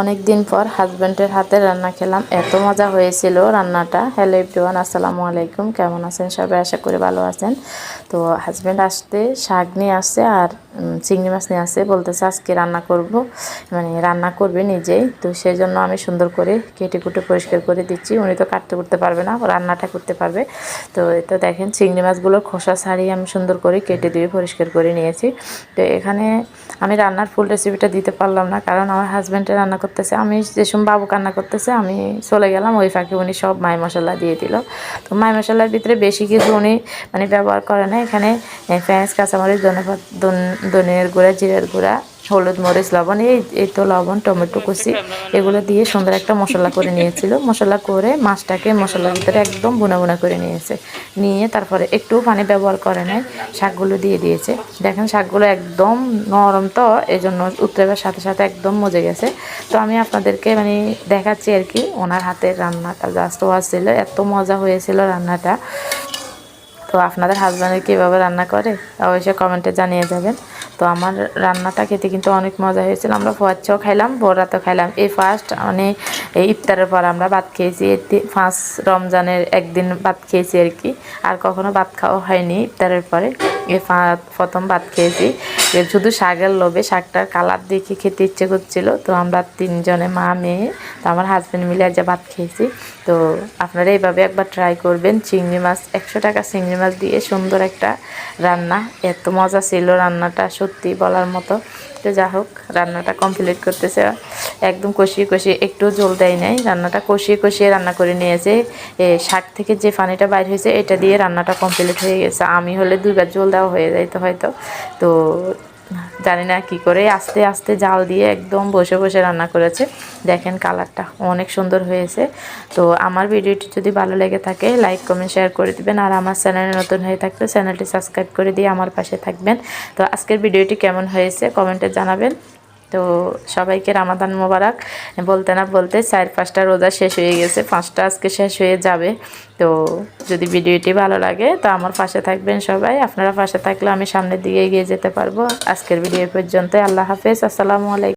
অনেক দিন পর হাজব্যান্ডের হাতে রান্না খেলাম। এত মজা হয়েছিল রান্নাটা। হ্যালো এভরিওয়ান, আসসালামু আলাইকুম। কেমন আছেন সবাই? আশা করি ভালো আছেন। তো হাজব্যান্ড আসতে শাক নিয়ে আসছে আর চিংড়ি মাছ নিয়ে আসছে বলতেছে, আজকে রান্না করব। মানে রান্না করবে নিজেই। তো সেই জন্য আমি সুন্দর করে কেটে কুটে পরিষ্কার করে দিচ্ছি। উনি তো কাটতে করতে পারবে না, রান্নাটা করতে পারবে। তো এটা দেখেন, চিংড়ি মাছগুলোর খোসা ছাড়িয়ে আমি সুন্দর করে কেটে দিয়ে পরিষ্কার করে নিয়েছি। তো এখানে আমি রান্নার ফুল রেসিপিটা দিতে পারলাম না, কারণ আমার হাজব্যান্ডে রান্না করতেছে। আমি যে সময় বাবু কান্না করতেছে, আমি চলে গেলাম, ওই ফাঁকে উনি সব মাই মশলা দিয়ে দিল। তো মাই মশলার ভিতরে বেশি কিছু উনি মানে ব্যবহার করে না। এখানে পেঁয়াজ, কাঁচামরিচ ধন- ধনের গুঁড়া, জিরের গুঁড়া, হলুদ, মরিচ, লবণ, এই এই তো লবণ, টমেটো কুচি, এগুলো দিয়ে সুন্দর একটা মশলা করে নিয়েছিল। মশলা করে মাছটাকে মশলার ভিতরে একদম বুনা বুনা করে নিয়েছে। নিয়ে তারপরে একটু পানি ব্যবহার করে নেয় শাকগুলো দিয়ে দিয়েছে। দেখেন শাকগুলো একদম নরম তো এই জন্য উত্তরের সাথে সাথে একদম মজে গেছে। তো আমি আপনাদেরকে মানে দেখাচ্ছি আর কি, ওনার হাতের রান্নাটা, জাস্ট ছিল এত মজা হয়েছিল রান্নাটা। তো আপনাদের হাজব্যান্ডের কীভাবে রান্না করে অবশ্যই কমেন্টে জানিয়ে যাবেন। তো আমার রান্নাটা খেতে কিন্তু অনেক মজা হয়েছিল। আমরা ফোয়াচ্ছাও খাইলাম ভোরাতেও খাইলাম। এই ফার্স্ট মানে এই ইফতারের পর আমরা ভাত খেয়েছি। ফার্স্ট রমজানের একদিন ভাত খেয়েছি আর কি। আর কখনো ভাত খাওয়া হয়নি ইফতারের পরে। ফা- প্রথম ভাত খেয়েছি। এ শুধু শাকের লোভে শাকটার কালার দেখে খেতে ইচ্ছে করছিল। তো আমরা তিনজনে মা, মেয়ে, তো আমার হাজব্যান্ড মিলে আজ ভাত খেয়েছি। তো আপনারা এইভাবে একবার ট্রাই করবেন। চিংড়ি মাছ, একশো টাকা চিংড়ি মাছ দিয়ে সুন্দর একটা রান্না। এত মজা ছিল রান্নাটা সত্যি বলার মতো। তো যা হোক, রান্নাটা কমপ্লিট করতেছে। একদম কষিয়ে কষিয়ে একটু জল দেয় নাই। রান্নাটা কষিয়ে কষিয়ে রান্না করে নিয়েছে। শাক থেকে যে পানিটা বাইর হয়েছে, এটা দিয়ে রান্নাটা কমপ্লিট হয়ে গেছে। আমি হলে দুইবার জল দেওয়া হয়ে যাইতো হয়তো। তো জানি না কি করে, আস্তে আস্তে জাল দিয়ে একদম বসে বসে রান্না করেছে। দেখেন কালারটা অনেক সুন্দর হয়েছে। তো আমার ভিডিওটি যদি ভালো লেগে থাকে, লাইক, কমেন্ট, শেয়ার করে দিবেন। আর আমার চ্যানেলে নতুন হয়ে থাকলে চ্যানেলটি সাবস্ক্রাইব করে দিয়ে আমার পাশে থাকবেন। তো আজকের ভিডিওটি কেমন হয়েছে, কমেন্টে জানাবেন। তো সবাইকে রামাদান মোবারক। বলতে না বলতে চার পাঁচটা রোজা শেষ হয়ে গেছে, পাঁচটা আজকে শেষ হয়ে যাবে। তো যদি ভিডিওটি ভালো লাগে তো আমার পাশে থাকবেন সবাই। আপনারা পাশে থাকলে আমি সামনের দিকে এগিয়ে যেতে পারব। আজকের ভিডিও পর্যন্ত আল্লাহ হাফেজ। আসসালামু আলাইকুম।